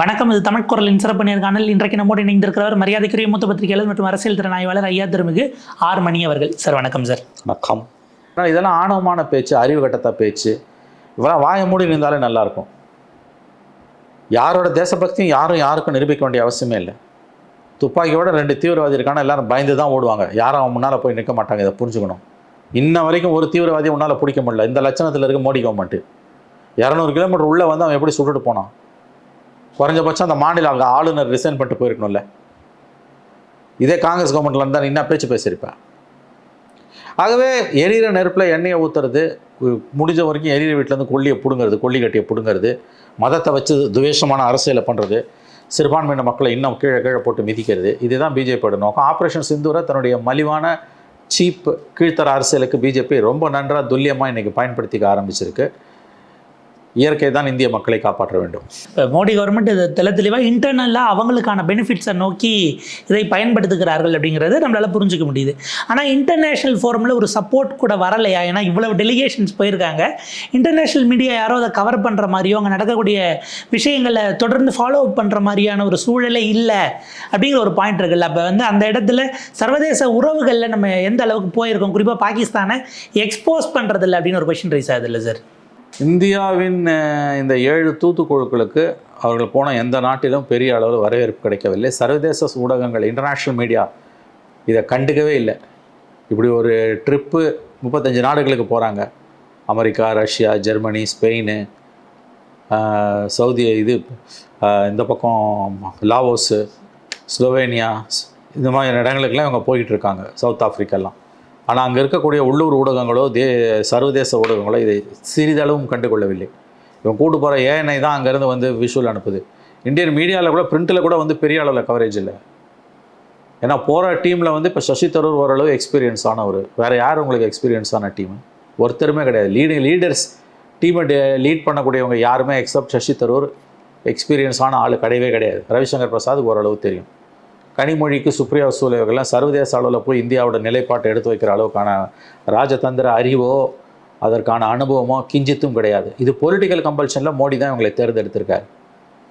வணக்கம் இது தமிழ் குரலின் சிறப்பு நேர்காணல் இன்றைக்கு நம்மோடு இணைந்திருக்கிறவர் மரியாதைக்குரிய மூத்த பத்திரிகையாளர் மற்றும் அரசியல் திறனாய்வாளர் ஐயா திருமிகு. ஆர் மணி அவர்கள். சார் வணக்கம் சார். வணக்கம். ஆனால் இதெல்லாம் ஆணவமான பேச்சு அறிவு கட்டத்த பேச்சு. இவெல்லாம் வாய மூடி இருந்தாலே நல்லாயிருக்கும். யாரோட தேசபக்தியும் யாரும் யாருக்கும் நிரூபிக்க வேண்டிய அவசியமே இல்லை. துப்பாக்கியோட ரெண்டு தீவிரவாதி இருக்கானா எல்லாரும் பயந்து தான் ஓடுவாங்க. யாரும் அவன் முன்னால் போய் நிற்க மாட்டாங்க இதை புரிஞ்சுக்கணும். இன்ன வரைக்கும் ஒரு தீவிரவாதியை உன்னால் பிடிக்க முடியல. இந்த லட்சணத்தில் இருக்க மோடி கவர்மெண்ட்டு இரநூறு கிலோமீட்டர் உள்ளே வந்து அவன் எப்படி சுட்டுட்டு போனான்? குறைஞ்சபட்சம் அந்த மாநில அங்கே ஆளுநர் ரிசைன் பண்ணிட்டு போயிருக்கணும்ல. இதே காங்கிரஸ் கவர்மெண்ட்ல இருந்தால் என்ன பேச்சு பேசியிருப்பேன் ஆகவே எரியிற நெருப்பில் எண்ணெயை ஊற்றுறது முடிஞ்ச வரைக்கும் எரியிற வீட்டிலேருந்து கொல்லியை பிடுங்கிறது கொல்லி கட்டியை பிடுங்கிறது மதத்தை வச்சு துவேஷமான அரசியலை பண்ணுறது சிறுபான்மையின மக்களை இன்னும் கீழே கீழே போட்டு மிதிக்கிறது இதுதான் பிஜேபியோட நோக்கம். ஆப்ரேஷன் சிந்தூரை தன்னுடைய மலிவான சீப் கீழ்த்தர அரசியலுக்கு பிஜேபி ரொம்ப நன்றாக துல்லியமாக இன்றைக்கி பயன்படுத்திக்க ஆரம்பிச்சிருக்கு. இயற்கை தான் இந்திய மக்களை காப்பாற்ற வேண்டும். இப்போ மோடி கவர்மெண்ட் இது தெல தெளிவாக இன்டர்னலாக அவங்களுக்கான பெனிஃபிட்ஸை நோக்கி இதை பயன்படுத்துகிறார்கள் அப்படிங்கிறது நம்மளால் புரிஞ்சுக்க முடியுது. ஆனால் இன்டர்நேஷ்னல் ஃபோரமில் ஒரு சப்போர்ட் கூட வரலையா? ஏன்னா இவ்வளவு டெலிகேஷன்ஸ் போயிருக்காங்க. இன்டர்நேஷ்னல் மீடியா யாரோ அதை கவர் பண்ணுற மாதிரியோ அங்கே நடக்கக்கூடிய விஷயங்களை தொடர்ந்து ஃபாலோ அப் பண்ணுற மாதிரியான ஒரு சூழலே இல்லை அப்படிங்கிற ஒரு பாயிண்ட் இருக்குல்ல. அப்போ வந்து அந்த இடத்துல சர்வதேச உறவுகளில் நம்ம எந்த அளவுக்கு போயிருக்கோம்? குறிப்பாக பாகிஸ்தானை எக்ஸ்போஸ் பண்ணுறதில்ல அப்படின்னு ஒரு கொஷின் ரைஸ் ஆகுதுல்ல சார் இந்தியாவின் இந்த ஏழு தூத்துக்குழுக்களுக்கு அவர்கள் போன எந்த நாட்டிலும் பெரிய அளவில் வரவேற்பு கிடைக்கவில்லை. சர்வதேச ஊடகங்கள் இன்டர்நேஷ்னல் மீடியா இதை கண்டுக்கவே இல்லை. இப்படி ஒரு ட்ரிப்பு முப்பத்தஞ்சு நாடுகளுக்கு போகிறாங்க America Russia Germany Spain Saudi இது இந்த பக்கம் லாவோஸு ஸ்லோவேனியா இந்த மாதிரி இடங்களுக்கெல்லாம் இவங்க போய்கிட்டு இருக்காங்க. சவுத் ஆஃப்ரிக்காலாம். ஆனால் அங்கே இருக்கக்கூடிய உள்ளூர் ஊடகங்களோ தே சர்வதேச ஊடகங்களோ இதை சிறிதளவும் கண்டுகொள்ளவில்லை. இவன் கூட்டு போகிற ஏஎன்ஐ தான் அங்கேருந்து வந்து விஷுவல் அனுப்புது. இந்தியன் மீடியாவில் கூட பிரிண்டில் கூட வந்து பெரிய அளவில் கவரேஜ் இல்லை. ஏன்னா போகிற டீமில் வந்து இப்போ சசி தரூர் ஓரளவு எக்ஸ்பீரியன்ஸ் ஆனவர். வேறு யார் உங்களுக்கு எக்ஸ்பீரியன்ஸ் ஆன டீம் ஒருத்தருமே கிடையாது. லீடிங் லீடர்ஸ் டீமை லீட் பண்ணக்கூடியவங்க யாருமே எக்ஸப்ட் சசி தரூர் எக்ஸ்பீரியன்ஸான ஆள் கிடையவே கிடையாது. ரவிசங்கர் பிரசாத் ஓரளவு தெரியும். கனிமொழிக்கு சுப்ரியா சூலே இவர்கள்லாம் சர்வதேச அளவில் போய் இந்தியாவோட நிலைப்பாட்டை எடுத்து வைக்கிற அளவுக்கான ராஜதந்திர அறிவோ அதற்கான அனுபவமோ கிஞ்சித்தும் கிடையாது. இது பொலிட்டிக்கல் கம்பல்ஷனில் மோடி தான் இவங்களை தேர்ந்தெடுத்திருக்காரு.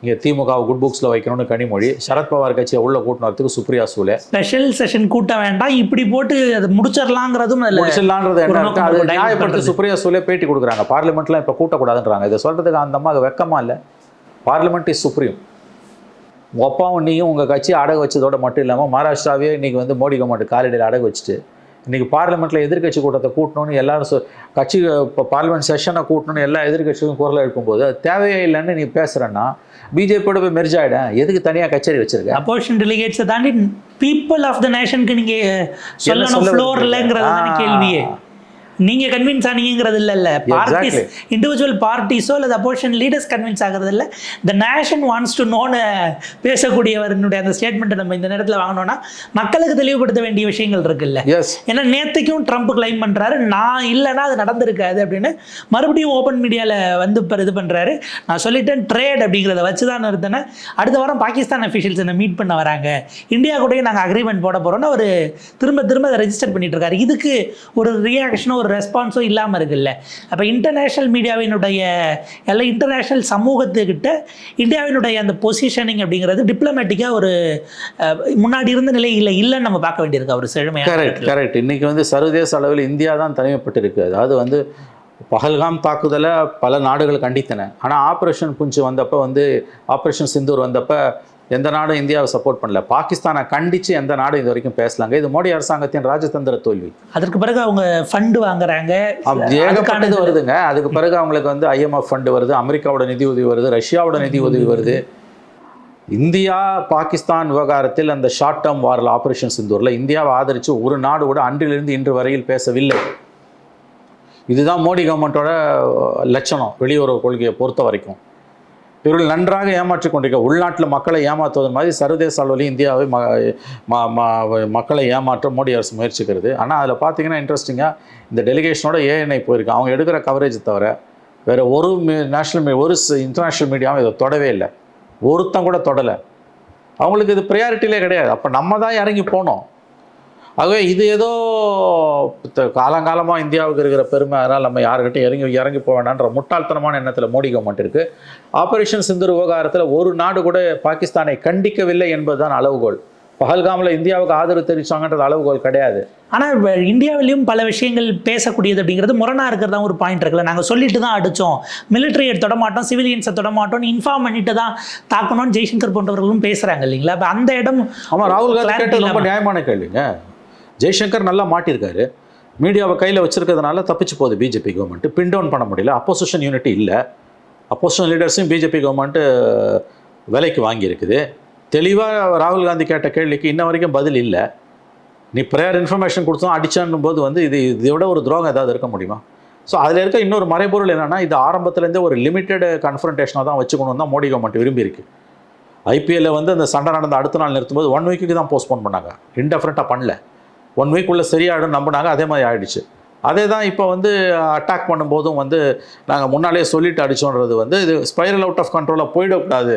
இங்கே திமுகவை குட் புக்ஸில் வைக்கணும்னு கனிமொழி சரத்பவார் கட்சியை உள்ள கூட்டினு வரதுக்கு சுப்ரியா சூலே ஸ்பெஷல் செஷன் கூட்ட வேண்டாம் இப்படி போட்டு அது முடிச்சிடலாங்கிறதும் ஒரு என்ன? அது நியாயப்படுத்தி. சுப்ரியா சூலே பேட்டி கொடுக்குறாங்க. பார்லிமெண்ட்லாம் இப்போ கூட்டக்கூடாதுன்றாங்க. இதை சொல்கிறதுக்கு அந்த அம்மா வெக்கமா இல்லை. பார்லிமெண்ட் இஸ் சுப்ரீம் உங்கள் அப்பாவும் நீயும் உங்கள் கட்சி அடகு வச்சதோட மட்டும் இல்லாமல் மகாராஷ்டிராவே இன்றைக்கி வந்து மோடி கவர்மெண்ட் காலடியில் அடகு வச்சுட்டு இன்றைக்கி பார்லிமெண்ட்டில் எதிர்க்கட்சி கூட்டத்தை கூட்டணும்னு எல்லாரும் சொ- கட்சி இப்போ பார்லிமெண்ட் செஷனை கூட்டணும்னு எல்லா எதிர்க்கட்சிகளும் குரல் எழுப்பும்போது அது தேவையே இல்லைன்னு நீ பேசுகிறேன்னா பிஜேபியோட போய் மெர்ஜ் ஆகிடும் எதுக்கு தனியாக கச்சேரி வச்சிருக்க அப்போஷன் டெலிகேட்ஸை தாண்டி பீப்புள் ஆஃப் த நேஷனுக்கு நீங்க சொல்லணும் சொல்ல ஃப்ளோர்? இல்லைங்கிறது. கேள்வியே நீங்க கன்வின்ஸ் ஆனீங்கிறது இல்ல இல்ல. பார்ட்டிஸ் இண்டிவிஜுவல் பார்ட்டிஸோ அல்லது அப்போஷன் லீடர்ஸ் கன்வின்ஸ் ஆகிறது இல்ல. த நேஷன் வாண்ட்ஸ் டு நோன்னு பேசக்கூடியவருடைய அந்த ஸ்டேட்மெண்ட்டை நம்ம இந்த நேரத்தில் வாங்கினோம்னா மக்களுக்கு தெளிவுபடுத்த வேண்டிய விஷயங்கள் இருக்குல்ல. ஏன்னா நேற்றுக்கும் ட்ரம்ப் கிளைம் பண்ணுறாரு நான் இல்லைன்னா அது நடந்திருக்காது அப்படின்னு மறுபடியும் ஓப்பன் மீடியாவில் வந்து இது பண்ணுறாரு நான் சொல்லிட்டேன் ட்ரேட் அப்படிங்கிறத வச்சு தான் நிறுத்தினேன். அடுத்த வாரம் பாகிஸ்தான் அஃபிஷியல்ஸ் என்னை மீட் பண்ண வராங்க. இந்தியா கூடயும் நாங்கள் அக்ரிமெண்ட் போட போகிறோம்னு அவர் திரும்ப திரும்ப அதை ரெஜிஸ்டர் பண்ணிட்டு இருக்காரு. இதுக்கு ஒரு ரியாக்ஷனோ ஒரு ரெஸ்பான்ஸோ இல்லாமல் இருக்குல்ல. அப்போ இன்டர்நேஷ்னல் மீடியாவினுடைய எல்லா இன்டர்நேஷ்னல் சமூகத்துக்கிட்ட இந்தியாவினுடைய அந்த பொசிஷனிங் அப்படிங்கிறது டிப்ளமேட்டிக்காக ஒரு முன்னாடி இருந்த நிலையில் இல்லைன்னு நம்ம பார்க்க வேண்டியிருக்கு. அவர் செழுமையாக கரெக்ட் கரெக்ட் இன்னைக்கு வந்து சர்வதேச அளவில் இந்தியா தான் தனிமைப்பட்டிருக்கு. அதாவது வந்து பஹல்காம் தாக்குதலை பல நாடுகள் கண்டித்தன. ஆனால் ஆப்ரேஷன் புஞ்சு வந்தப்போ வந்து ஆப்ரேஷன் சிந்தூர் வந்தப்போ எந்த நாடும் இந்தியாவை சப்போர்ட் பண்ணல. பாகிஸ்தானை கண்டித்து எந்த நாடும் இது வரைக்கும் பேசலாங்க. இது மோடி அரசாங்கத்தின் ராஜதந்திர தோல்வி. அதற்கு பிறகு அவங்க ஃபண்டு வாங்குறாங்க. ஏகப்பட்டது வருதுங்க. அதுக்கு பிறகு அவங்களுக்கு வந்து ஐஎம்எஃப் ஃபண்டு வருது அமெரிக்காவோட நிதி உதவி வருது ரஷ்யாவோட நிதி உதவி வருது. இந்தியா பாகிஸ்தான் விவகாரத்தில் அந்த ஷார்ட் டேர்ம் வாரில் ஆபரேஷன் சிந்தூரில் இந்தியாவை ஆதரித்து ஒரு நாடு கூட அன்றிலிருந்து இன்று வரையில் பேசவில்லை. இதுதான் மோடி கவர்மெண்ட்டோட லட்சணம் வெளியுறவு கொள்கையை பொறுத்த வரைக்கும் இவர்கள் நன்றாக ஏமாற்றி கொண்டிருக்க உள்நாட்டில் மக்களை ஏமாற்றுவது மாதிரி சர்வதேச அளவில் இந்தியாவை ம மக்களை ஏமாற்ற மோடி அரசு முயற்சிக்கிறது. ஆனால் அதில் பார்த்தீங்கன்னா இன்ட்ரெஸ்டிங்காக இந்த டெலிகேஷனோட ஏஎன்ஐ போயிருக்கு. அவங்க எடுக்கிற கவரேஜ் தவிர வேறு ஒரு நேஷ்னல் மீ ஒரு இன்டர்நேஷ்னல் மீடியாவும் இதை தொடவே இல்லை. ஒருத்தம் கூட தொடலை. அவங்களுக்கு இது ப்ரையாரிட்டிலே கிடையாது. அப்போ நம்ம தான் இறங்கி போனோம். ஆகவே இது ஏதோ காலங்காலமாக இந்தியாவுக்கு இருக்கிற பெருமை. அதனால் நம்ம யாருக்கிட்டையும் இறங்கி இறங்கி போக வேண்டான்ற முட்டாள்தனமான எண்ணத்தில் மோடி கவர்மெண்ட் இருக்குது ஆபரேஷன் சிந்தூர் விவகாரத்தில் ஒரு நாடு கூட பாகிஸ்தானை கண்டிக்கவில்லை என்பதுதான் அளவுகோல். பஹல்காமில் இந்தியாவுக்கு ஆதரவு தெரிவிச்சாங்கன்றது அளவுகோல் கிடையாது. ஆனால் இந்தியாவிலையும் பல விஷயங்கள் பேசக்கூடியது அப்படிங்கிறது முரணா இருக்கிறதா ஒரு பாயிண்ட் இருக்குல்ல. நாங்கள் சொல்லிட்டு தான் அடித்தோம் மிலிட்டரியை தொடமாட்டோம் சிவிலியன்ஸை தொடமாட்டோம்னு இன்ஃபார்ம் பண்ணிட்டு தான் தாக்கணும்னு ஜெய்சங்கர் போன்றவர்களும் பேசுகிறாங்க இல்லைங்களா? அப்போ அந்த இடம் ஆமாம் ராகுல் காந்தி ரொம்ப நியாயமான கேள்விங்க. ஜெய்சங்கர் நல்லா மாட்டியிருக்காரு. மீடியாவை கையில் வச்சிருக்கிறதுனால தப்பிச்சு போகுது பிஜேபி கவர்மெண்ட் பின் டவுன் பண்ண முடியல. அப்போசிஷன் யூனிட்டி இல்லை. அப்போசிஷன் லீடர்ஸையும் பிஜேபி கவர்மெண்ட்டு விலைக்கு வாங்கியிருக்குது. தெளிவாக ராகுல் காந்தி கேட்ட கேள்விக்கு இன்ன வரைக்கும் பதில் இல்லை. நீ ப்ரேயர் இன்ஃபர்மேஷன் கொடுத்தோம் அடிச்சான்னும் போது வந்து இது இதை விட ஒரு துரோகம் ஏதாவது இருக்க முடியுமா? ஸோ அதில் இருக்க இன்னொரு மறைபொருள் என்னென்னா இது ஆரம்பத்துலேருந்தே ஒரு லிமிட்டெட் கன்ஃபரன்டேஷனாக தான் வச்சுக்கணும் தான் மோடி கவர்மெண்ட் விரும்பியிருக்கு. ஐபிஎல்ல வந்து அந்த சண்டை நடந்த அடுத்த நாள் நிறுத்தும்போது ஒன் வீக்குக்கு தான் போஸ்ட்போன் பண்ணாங்க. இன்டெஃபரண்ட்டாக பண்ணல. ஒன் வீக் உள்ள சரியாயிடும் நம்பினாங்க அதே மாதிரி ஆயிடுச்சு. அதே தான் இப்போ வந்து அட்டாக் பண்ணும்போதும் வந்து நாங்கள் முன்னாலே சொல்லிட்டு அடிச்சோன்றது வந்து இது ஸ்பைரல் அவுட் ஆஃப் கண்ட்ரோலாக போயிடக்கூடாது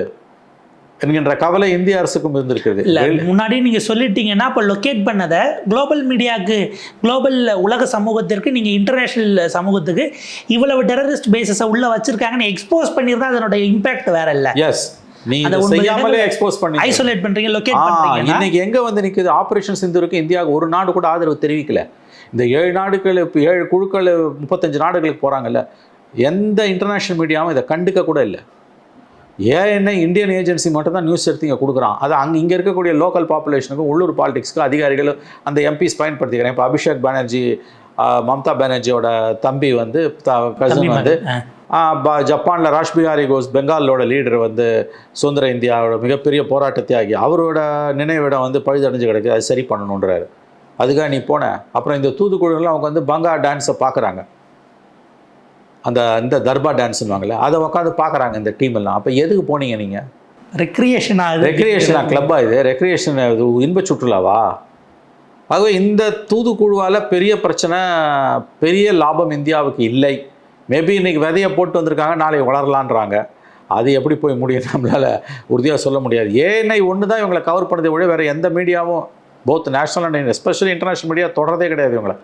என்கின்ற கவலை இந்திய அரசுக்கும் இருந்திருக்கிறது. இல்லை முன்னாடி நீங்கள் சொல்லிட்டீங்கன்னா அப்போ லொக்கேட் பண்ணதை குளோபல் மீடியாவுக்கு குளோபல் உலக சமூகத்திற்கு நீங்கள் இன்டர்நேஷ்னல் சமூகத்துக்கு இவ்வளவு டெரரிஸ்ட் பேசஸை உள்ளே வச்சிருக்காங்கன்னு எக்ஸ்போஸ் பண்ணியிருந்தா அதனோட இம்பாக்ட் வேற இல்லை. எஸ் நீ அதை இதை ஒன்பது செய்யாமலே எக்ஸ்போஸ் பண்ணி ஐசோலேட் பண்ணுறீங்க லொக்கேட் ஆ, பண்ணுறீங்கன்னா இன்னைக்கு எங்க வந்து நிக்குது? ஆபரேஷன் சிந்தூருக்கு இந்தியாவுக்கு ஒரு நாடு கூட ஆதரவு தெரிவிக்கல. இந்த ஏழு நாடுகள் ஏழு குழுக்கள் முப்பத்தஞ்சு நாடுகளுக்கு போறாங்கல்ல எந்த இன்டர்நேஷனல் மீடியாவும் இதை கண்டுக்க கூட இல்லை. ஏஎன்ஐ இந்தியன் ஏஜென்சி மட்டும் தான் நியூஸ் எடுத்து இங்கே கொடுக்குறான். அது அங்கே இங்கே இருக்கக்கூடிய லோக்கல் பாப்புலேஷனுக்கு உள்ளூர் பாலிடிக்ஸ்க்கு அதிகாரிகள் அந்த எம்பிஸ் பயன்படுத்திக்கிறேன் இப்போ அபிஷேக் பானர்ஜி மம்தா பானர்ஜியோட தம்பி வந்து கசின் வந்து ஜப்பான்ல ராஷ் பிஹாரி கோஸ் பெங்காலோட லீடர் வந்து சுதந்திர இந்தியாவோட மிகப்பெரிய போராட்ட தியாகி. அவரோட நினைவிடம் வந்து பழுதடைஞ்சு கிடக்கு. அது சரி பண்ணணுன்றாரு. அதுக்காக நீ போன. அப்புறம் இந்த தூதுக்குழுலாம் அவங்க வந்து பங்கா டான்ஸை பார்க்குறாங்க அந்த இந்த தர்பா டான்ஸ்னுவாங்கல்ல அதை உட்காந்து பார்க்குறாங்க இந்த டீம் எல்லாம் அப்போ எதுக்கு போனீங்க நீங்கள் ரெக்ரியேஷன் ஆகுது ரெக்ரியேஷனா கிளப்பா இது? ரெக்ரியேஷன் இது? இன்ப சுற்றுலாவா? ஆகவே இந்த தூதுக்குழுவால் பெரிய பிரச்சனை பெரிய லாபம் இந்தியாவுக்கு இல்லை. மேபி இன்றைக்கி விதையை போட்டு வந்திருக்காங்க நாளை வளரலான்றாங்க. அது எப்படி போய் முடியும்? நம்மளால் உறுதியாக சொல்ல முடியாது. ஏஎன்ஐ ஒன்று தான் இவங்களை கவர் பண்ணதை விட வேறு எந்த மீடியாவும் both national and especially international media தொடரதே கிடையாது இவங்களை.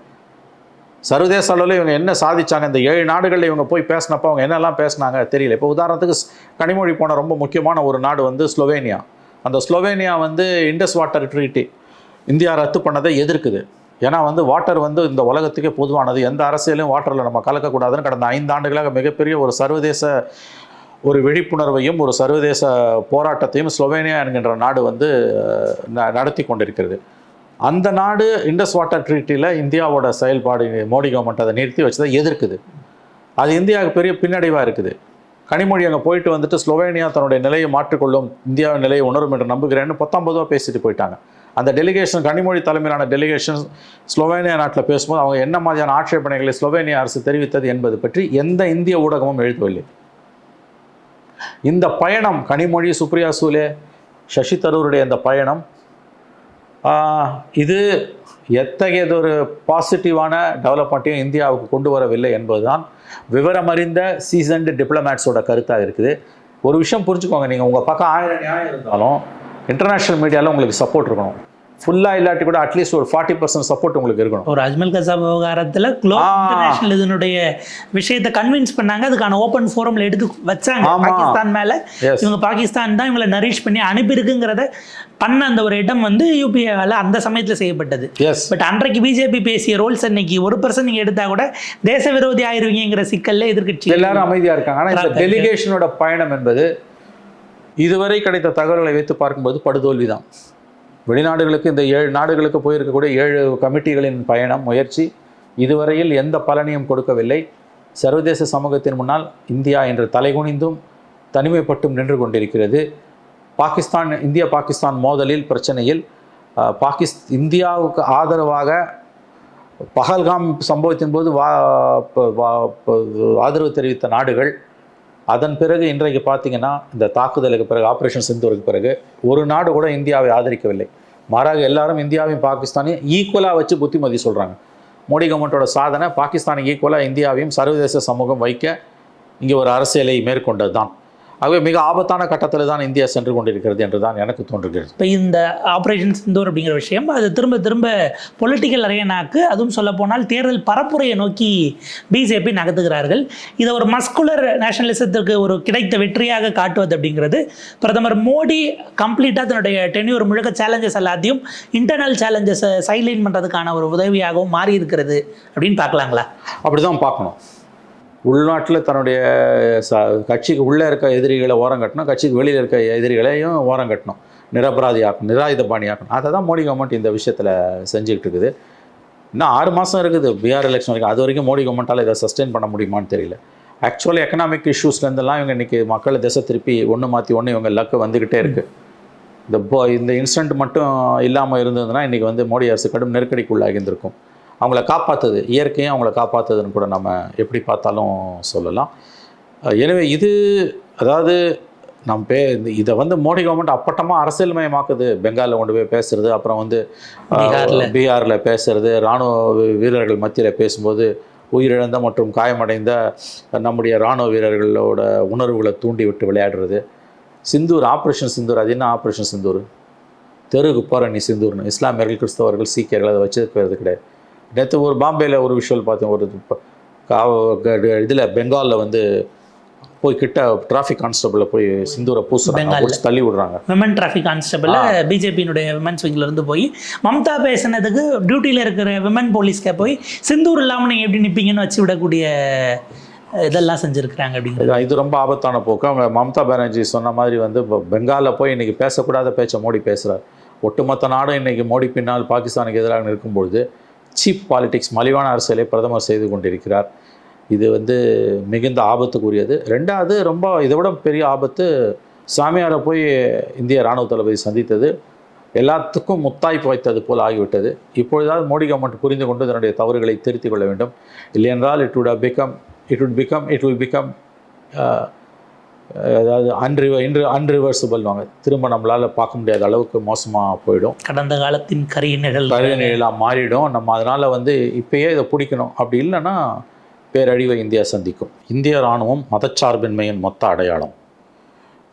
சர்வதேச அளவில் இவங்க என்ன சாதிச்சாங்க இந்த ஏழு நாடுகளில் இவங்க போய் பேசினப்போ அவங்க என்னெல்லாம் பேசினாங்க தெரியல. இப்போ உதாரணத்துக்கு கனிமொழி போன ரொம்ப முக்கியமான ஒரு நாடு வந்து ஸ்லோவேனியா. அந்த ஸ்லோவேனியா வந்து இண்டஸ் வாட்டர் ட்ரீட்டி இந்தியா ரத்து பண்ணதை எதிர்க்குது. ஏன்னா வந்து வாட்டர் வந்து இந்த உலகத்துக்கே பொதுவானது. எந்த அரசியலும் வாட்டரில் நம்ம கலக்கக்கூடாதுன்னு கடந்த ஐந்து ஆண்டுகளாக மிகப்பெரிய ஒரு சர்வதேச ஒரு விழிப்புணர்வையும் ஒரு சர்வதேச போராட்டத்தையும் ஸ்லோவேனியா என்கின்ற நாடு வந்து ந- நடத்தி கொண்டிருக்கிறது. அந்த நாடு இண்டஸ் வாட்டர் ட்ரீட்டியில் இந்தியாவோட செயல்பாடு மோடி கவர்மெண்ட் அதை நிறுத்தி வச்சதை எதிர்க்குது. அது இந்தியாவுக்கு பெரிய பின்னடைவாக இருக்குது. கனிமொழி அங்கே போயிட்டு வந்துட்டு ஸ்லோவேனியா தன்னுடைய நிலையை மாற்றிக்கொள்ளும் இந்தியாவின் நிலையை உணரும் என்று நம்புகிறேன்னு பத்தொம்பதுவா பேசிட்டு போயிட்டாங்க. அந்த டெலிகேஷன் கனிமொழி தலைமையிலான டெலிகேஷன் ஸ்லோவேனியா நாட்டில் பேசும்போது அவங்க என்ன மாதிரியான ஆட்சேபனைகளை ஸ்லோவேனியா அரசு தெரிவித்தது என்பது பற்றி எந்த இந்திய ஊடகமும் எழுதவில்லை இந்த பயணம் கனிமொழி சுப்ரியா சூலே சசி தரூருடைய இந்த பயணம் இது எத்தகையதொரு பாசிட்டிவான டெவலப்மெண்ட்டையும் இந்தியாவுக்கு கொண்டு வரவில்லை என்பதுதான் விவரமறிந்த சீசன்டு டிப்ளமேட்ஸோட கருத்தாக இருக்குது. ஒரு விஷயம் புரிஞ்சுக்கோங்க நீங்கள் உங்கள் பக்கம் ஆயிரம் நியாயம் இருந்தாலும் இன்டர்நேஷ்னல் மீடியாவில் உங்களுக்கு சப்போர்ட் இருக்கணும். ஃபுல்லாக இல்லாட்டி கூட அட்லீஸ்ட் ஒரு ஃபார்ட்டி பர்சன்ட் சப்போர்ட் உங்களுக்கு இருக்கணும். ஒரு அஜ்மல் கசாப் விவகாரத்தில் குளோபல் இதனுடைய விஷயத்தை கன்வின்ஸ் பண்ணாங்க. அதுக்கான ஓப்பன் ஃபோரம்ல எடுத்து வச்சாங்க. பாகிஸ்தான் மேல. இவங்க பாகிஸ்தான் தான் இவங்களை நரிஷ் பண்ணி அனுப்பியிருக்குங்கிறத பண்ண அந்த ஒரு இடம் வந்து யூபிஏவால் அந்த சமயத்தில் செய்யப்பட்டது. பட் அன்றைக்கு பிஜேபி பேசிய ரோல்ஸ் அன்னைக்கு ஒரு பர்சன்ட் நீங்க எடுத்தா கூட தேச விரோதி ஆயிருவீங்கிற சிக்கல்ல எதிர்க்கட்சி எல்லாரும் அமைதியாக இருக்காங்க. ஆனால் இந்த. டெலிகேஷனோட பயணம் என்பது இதுவரை கிடைத்த தகவல்களை வைத்து பார்க்கும்போது படுதோல்வி தான் வெளிநாடுகளுக்கு இந்த ஏழு நாடுகளுக்கு போயிருக்கக்கூடிய ஏழு கமிட்டிகளின் பயணம் முயற்சி இதுவரையில் எந்த பலனையும் கொடுக்கவில்லை. சர்வதேச சமூகத்தின் முன்னால் இந்தியா இன்று தலைகுனிந்தும் தனிமைப்பட்டும் நின்று கொண்டிருக்கிறது. பாகிஸ்தான் இந்திய பாகிஸ்தான் மோதலில் பிரச்சனையில் பாகிஸ் இந்தியாவுக்கு ஆதரவாக பஹல்காம் சம்பவத்தின் போது வா ஆதரவு தெரிவித்த நாடுகள் அதன் பிறகு இன்றைக்கு பார்த்தீங்கன்னா இந்த தாக்குதலுக்கு பிறகு ஆப்ரேஷன் சிந்துவருக்கு பிறகு ஒரு நாடு கூட இந்தியாவை ஆதரிக்கவில்லை. மாறாக எல்லாரும் இந்தியாவையும் பாகிஸ்தானையும் ஈக்குவலாக வச்சு புத்திமதி சொல்கிறாங்க மோடி கவர்மெண்ட்டோட சாதனை பாகிஸ்தானுக்கு ஈக்குவலாக இந்தியாவையும் சர்வதேச சமூகம் வைக்க இங்கே ஒரு அரசியலை மேற்கொண்டது தான் ஆகவே மிக ஆபத்தான கட்டத்தில் தான் இந்தியா சென்று கொண்டிருக்கிறது என்று தான் எனக்கு தோன்றுகிறது. இப்போ இந்த ஆப்ரேஷன் சிந்தூர் அப்படிங்கிற விஷயம் அது திரும்ப திரும்ப பொலிட்டிக்கல் அரேனாக்கு அதுவும் சொல்ல போனால் தேர்தல் பரப்புரையை நோக்கி பிஜேபி நகர்த்துகிறார்கள். இதை ஒரு மஸ்குலர் நேஷனலிசத்திற்கு ஒரு கிடைத்த வெற்றியாக காட்டுவது அப்படிங்கிறது. பிரதமர் மோடி கம்ப்ளீட்டாக தன்னுடைய டென்யூர் முழுக்க சேலஞ்சஸ் எல்லாத்தையும் இன்டர்னல் சேலஞ்சஸை சைட்லைன் பண்ணுறதுக்கான ஒரு உதவியாகவும் மாறி இருக்கிறது அப்படின்னு பார்க்கலாங்களா? அப்படி தான் பார்க்கணும். உள்நாட்டில் தன்னுடைய ச கட்சிக்கு உள்ளே இருக்க எதிரிகளை ஓரம் கட்டணும் கட்சிக்கு வெளியில் இருக்க எதிரிகளையும் ஓரம் கட்டணும். நிரபராதி ஆக்கணும் நிராயுத பாணி ஆக்கணும் அதை தான் மோடி கவர்மெண்ட் இந்த விஷயத்தில் செஞ்சுக்கிட்டு இருக்குது. இன்னும் ஆறு மாதம் இருக்குது. பீகார் எலெக்ஷன் வரைக்கும். அது வரைக்கும் மோடி கவர்மெண்ட்டால் இதை சஸ்டெயின் பண்ண முடியுமான்னு தெரியல. ஆக்சுவலி எக்கனாமிக் இஷ்யூஸ்லேருந்தெல்லாம் இவங்க இன்றைக்கி மக்களை திசை திருப்பி ஒன்று மாற்றி ஒன்று இவங்க லக்கு வந்துக்கிட்டே இருக்குது இந்த போ இந்த இன்சிடென்ட் மட்டும் இல்லாமல் இருந்ததுன்னா இன்றைக்கி வந்து மோடி அரசு கடும் நெருக்கடிக்குள்ளாகி இருந்திருக்கும். அவங்கள காப்பாற்றுது இயற்கையும் அவங்கள காப்பாற்றுதுன்னு கூட நம்ம எப்படி பார்த்தாலும் சொல்லலாம். எனவே இது அதாவது நம்ம பே இந்த- இதை வந்து மோடி கவர்மெண்ட் அப்பட்டமாக அரசியல்மயமாக்குது. பெங்காலில் கொண்டு போய் பேசுறது அப்புறம் வந்து பீகார்ல. பேசுறது இராணுவ வீரர்கள் மத்தியில் பேசும்போது உயிரிழந்த மற்றும் காயமடைந்த நம்முடைய இராணுவ வீரர்களோட உணர்வுகளை தூண்டி விட்டு விளையாடுறது. சிந்தூர் ஆப்ரேஷன் சிந்தூர் அது என்ன ஆப்ரேஷன் சிந்தூர்? தெருவுக்கு போகிற நீ சிந்தூர்னு. இஸ்லாமியர்கள் கிறிஸ்தவர்கள் சீக்கியர்கள் அதை வச்சுக்கிறது கிடையாது. நேற்று ஒரு பாம்பேயில் ஒரு விஷுவல் பார்த்தேன். ஒரு இதில் பெங்காலில் வந்து போய் கிட்ட டிராஃபிக் கான்ஸ்டபிளை போய் சிந்தூரை பூசுறாங்க. தள்ளி விடுறாங்க. விமன் டிராஃபிக் கான்ஸ்டபிள் பிஜேபியினுடைய விமன்ஸ் விங்கில் இருந்து போய் மம்தா பேசினதுக்கு டியூட்டியில் இருக்கிற விமன் போலீஸ்க்கு போய் சிந்தூர் இல்லாமல் நீங்கள் எப்படி நிற்பீங்கன்னு வச்சு விடக்கூடிய இதெல்லாம் செஞ்சுருக்கிறாங்க அப்படிங்கிறது. இது- ரொம்ப ஆபத்தான போக்கு. அவங்க மம்தா பானர்ஜி சொன்ன மாதிரி வந்து பெ- பெங்காலில் போய் இன்னைக்கு பேசக்கூடாத பேச்சை மோடி பேசுகிறார் ஒட்டுமொத்த நாடும் இன்னைக்கு மோடி பின்னால் பாகிஸ்தானுக்கு எதிராக நிற்கும்பொழுது சீப் பாலிடிக்ஸ் மலிவான அரசியலை பிரதமர் செய்து கொண்டிருக்கிறார். இது வந்து மிகுந்த ஆபத்துக்குரியது. ரெண்டாவது ரொம்ப இதை விட பெரிய ஆபத்து சாமியாரை போய் இந்திய இராணுவ தளபதி சந்தித்தது. எல்லாத்துக்கும் முத்தாய்ப்பு வைத்தது போல் ஆகிவிட்டது. இப்பொழுதாவது மோடி கவர்மெண்ட் புரிந்து கொண்டு தன்னுடைய தவறுகளை திருத்திக் கொள்ள வேண்டும். இல்லையென்றால் it would become it would become it will become அதாவது அன்ரிவ இன்று அன்ரிவர்சிபிள் வாங்க. திரும்ப நம்மளால் பார்க்க முடியாத அளவுக்கு மோசமாக போயிடும். கடந்த காலத்தின் கரிய நிழல். கருநிலாம் மாறிடும். நம்ம அதனால் வந்து இப்பயே இதை பிடிக்கணும். அப்படி இல்லைன்னா பேரழிவை இந்தியா சந்திக்கும். இந்திய இராணுவம் மதச்சார்பின்மையின் மொத்த அடையாளம்.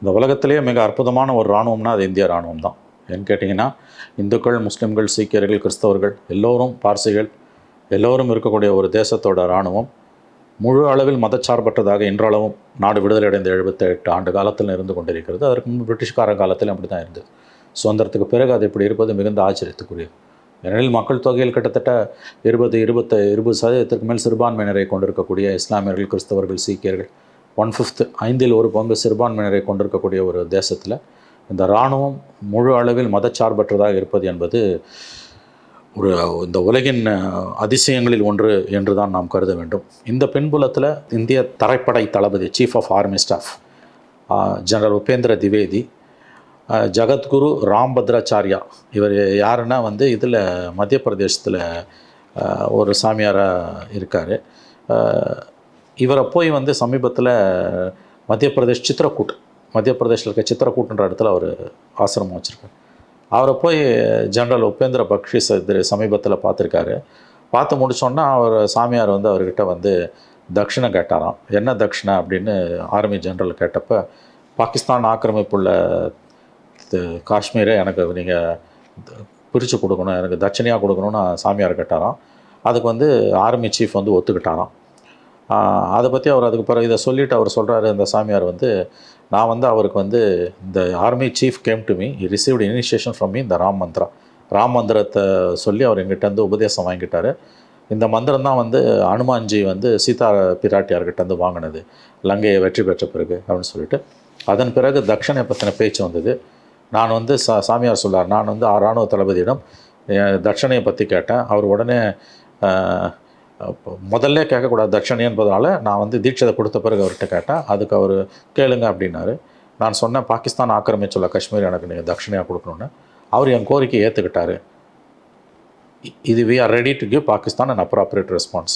இந்த உலகத்திலேயே மிக அற்புதமான ஒரு இராணுவம்னா அது இந்திய இராணுவம் தான். ஏன்னு கேட்டிங்கன்னா இந்துக்கள் முஸ்லிம்கள் சீக்கியர்கள் கிறிஸ்தவர்கள் எல்லோரும் பார்சிகள் எல்லோரும் இருக்கக்கூடிய ஒரு தேசத்தோட இராணுவம். முழு அளவில் மதச்சார்பற்றதாக இன்றளவும் நாடு விடுதலை அடைந்த எழுபத்தெட்டு ஆண்டு காலத்தில் இருந்து கொண்டிருக்கிறது. அதற்கு முன்பு பிரிட்டிஷ்கார காலத்திலும் அப்படி தான் இருந்தது. சுதந்திரத்துக்கு பிறகு அது இப்படி இருப்பது மிகுந்த ஆச்சரியத்துக்குரியது. ஏனெனில் மக்கள் தொகையில் கிட்டத்தட்ட இருபது இருபத்த இருபது சதவீதத்திற்கு மேல் சிறுபான்மையினரை கொண்டிருக்கக்கூடிய இஸ்லாமியர்கள் கிறிஸ்தவர்கள் சீக்கியர்கள் ஒன் ஃபிஃப்த் ஐந்தில் ஒரு பங்கு சிறுபான்மையினரை கொண்டிருக்கக்கூடிய ஒரு தேசத்தில் இந்த இராணுவம் முழு அளவில் மதச்சார்பற்றதாக இருப்பது என்பது ஒரு இந்த உலகின் அதிசயங்களில் ஒன்று என்று தான் நாம் கருத வேண்டும். இந்த பின்புலத்தில் இந்திய தரைப்படை தளபதி chief of army staff general Upendra Dwivedi Jagadguru Rambhadracharya இவர் யாருன்னா வந்து இதில் மத்திய பிரதேசத்தில் ஒரு சாமியாராக இருக்கார். இவரை போய் வந்து சமீபத்தில் மத்திய பிரதேஷ் சித்திரக்கூட் மத்திய பிரதேஷில் இருக்க சித்திரக்கூட்டுன்ற இடத்துல அவர் ஆசிரமம் வச்சுருக்கார். அவரை போய் ஜென்ரல் உபேந்திர பக்ஷி சமீபத்தில் பார்த்துருக்காரு. பார்த்து முடிச்சோன்னா அவர் சாமியார் வந்து அவர்கிட்ட வந்து தட்சிணை கேட்டாராம். என்ன தட்சிணை? அப்படின்னு ஆர்மி ஜென்ரல் கேட்டப்போ பாகிஸ்தான் ஆக்கிரமிப்புள்ள இது காஷ்மீரை எனக்கு நீங்கள் பிரித்து கொடுக்கணும் எனக்கு தட்சிணையாக கொடுக்கணும்னு சாமியார் கேட்டாராம். அதுக்கு வந்து ஆர்மி சீஃப் வந்து ஒத்துக்கிட்டாராம். அதை பற்றி அவர் அதுக்கு பிறகு இதை சொல்லிவிட்டு அவர் சொல்கிறாரு இந்த சாமியார் வந்து நான் வந்து அவருக்கு வந்து இந்த army chief came to me received initiation from me இந்த ராம் மந்த்ரா ராம் மந்திரத்தை சொல்லி அவர் எங்கிட்ட வந்து உபதேசம் வாங்கிட்டார். இந்த மந்திரம் தான் வந்து அனுமான்ஜி வந்து சீதா பிராட்டியார்கிட்ட வந்து வாங்கினது. லங்கையை வெற்றி பெற்ற பிறகு அப்படின்னு சொல்லிட்டு. அதன் பிறகு தக்ஷனை பற்றின பேச்சு வந்தது. நான் வந்து சா சாமியார் சொல்லார். நான் வந்து ஆ- இராணுவ தளபதியிடம் தட்சணையை பற்றி கேட்டேன். அவர் உடனே முதல்ல கேட்கக்கூடாது தட்சணி என்பதனால நான் வந்து தீட்சதை கொடுத்த பிறகு அவர்கிட்ட கேட்டேன். அதுக்கு அவர் கேளுங்க அப்படின்னாரு. நான் சொன்னேன் பாகிஸ்தான் ஆக்கிரமிச்சுள்ள காஷ்மீர் எனக்கு நீங்கள் தட்சிணையாக கொடுக்கணுன்னு அவர் என் கோரிக்கையை ஏற்றுக்கிட்டாரு இது we are ready to give Pakistan and appropriate response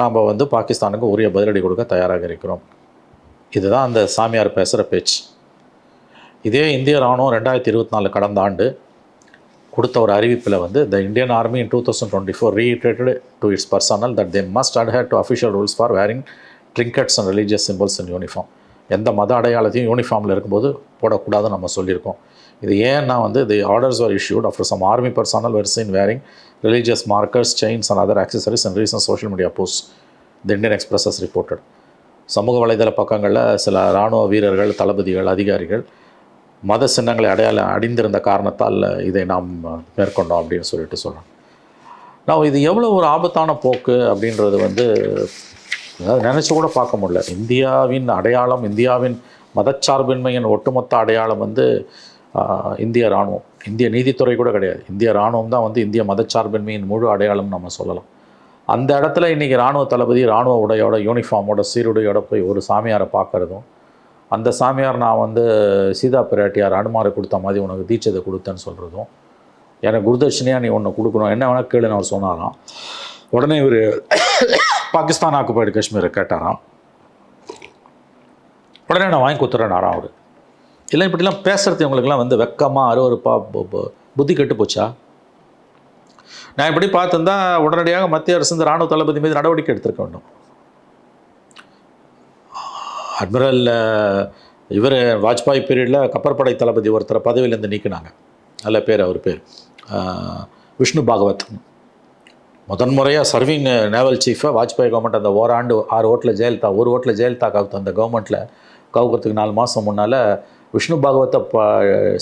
நாம் வந்து பாகிஸ்தானுக்கு உரிய பதிலடி கொடுக்க தயாராக இருக்கிறோம். இதுதான் அந்த சாமியார் பேசுகிற பேச்சு. இதே இந்திய ராணுவம் ரெண்டாயிரத்தி இருபத்தி நாலு கடந்த ஆண்டு கொடுத்த ஒரு அறிவிப்பில் வந்து the Indian army in two thousand twenty four reiterated to its personnel that they must adhere to official rules for wearing trinkets and religious symbols and uniform எந்த மத அடையாளத்தையும் யூனிஃபார்மில் இருக்கும்போது போடக்கூடாதுன்னு நம்ம சொல்லியிருக்கோம். இது ஏன்னா வந்து the orders are issued after some army personnel were seen wearing religious markers chains and other accessories and recent social media post the Indian Express reported சமூக வலைதள பக்கங்களில் சில இராணுவ வீரர்கள் தளபதிகள் அதிகாரிகள் மத சின்னங்களை அடையாளம் அடிந்திருந்த காரணத்தால் இதை நாம் மேற்கொண்டோம் அப்படின்னு சொல்லிட்டு சொல்கிறோம் நான் இது எவ்வளோ ஒரு ஆபத்தான போக்கு அப்படின்றது வந்து அதாவது நினச்சி கூட பார்க்க முடியல. இந்தியாவின் அடையாளம் இந்தியாவின் மதச்சார்பின்மையின் ஒட்டுமொத்த அடையாளம் வந்து இந்திய இராணுவம். இந்திய நீதித்துறை கூட கிடையாது. இந்திய இராணுவம் தான் வந்து இந்திய மதச்சார்பின்மையின் முழு அடையாளம் நம்ம சொல்லலாம். அந்த இடத்துல இன்றைக்கி இராணுவ தளபதி இராணுவ உடையோட யூனிஃபார்மோட சீருடையோட போய் ஒரு சாமியாரை பார்க்குறதும் அந்த சாமியார் நான் வந்து சீதா பிராட்டியார் அனுமாரை கொடுத்த மாதிரி உனக்கு தீட்சதை கொடுத்தேன்னு சொல்கிறதும் எனக்கு குருதட்சணையாக நீ ஒன்று கொடுக்கணும் என்ன வேணால் கேளுன்னு அவர் சொன்னாராம். உடனே இவர் பாகிஸ்தான் ஆக்குபைடு காஷ்மீரை கேட்டாராம். உடனே நான் வாங்கி கொடுத்துறேனாராம் அவர். இல்லை இப்படிலாம் பேசுகிறது இவங்களுக்குலாம் வந்து வெக்கமாக அருவருப்பா புத்தி கெட்டு போச்சா? நான் இப்படி பார்த்துருந்தா உடனடியாக மத்திய அரசு இந்த ராணுவ தளபதி மீது நடவடிக்கை எடுத்திருக்க வேண்டும். அட்மிரல் இவர் வாஜ்பாய் பீரியடில் கப்பற்படை தளபதி ஒருத்தரை பதவியிலேருந்து நீக்கினாங்க. நல்ல பேர் அவர் பேர். விஷ்ணு பாகவத். முதன்முறையாக சர்விங் நேவல் சீஃபை வாஜ்பாய் கவர்மெண்ட் அந்த ஓராண்டு ஆறு ஓட்டில் ஜெயலலிதா ஒரு ஓட்டில் ஜெயலலிதா கவுத்து அந்த கவர்மெண்ட்டில் கவுக்கிறதுக்கு நாலு மாதம் முன்னால் விஷ்ணு பாகவத்தை ப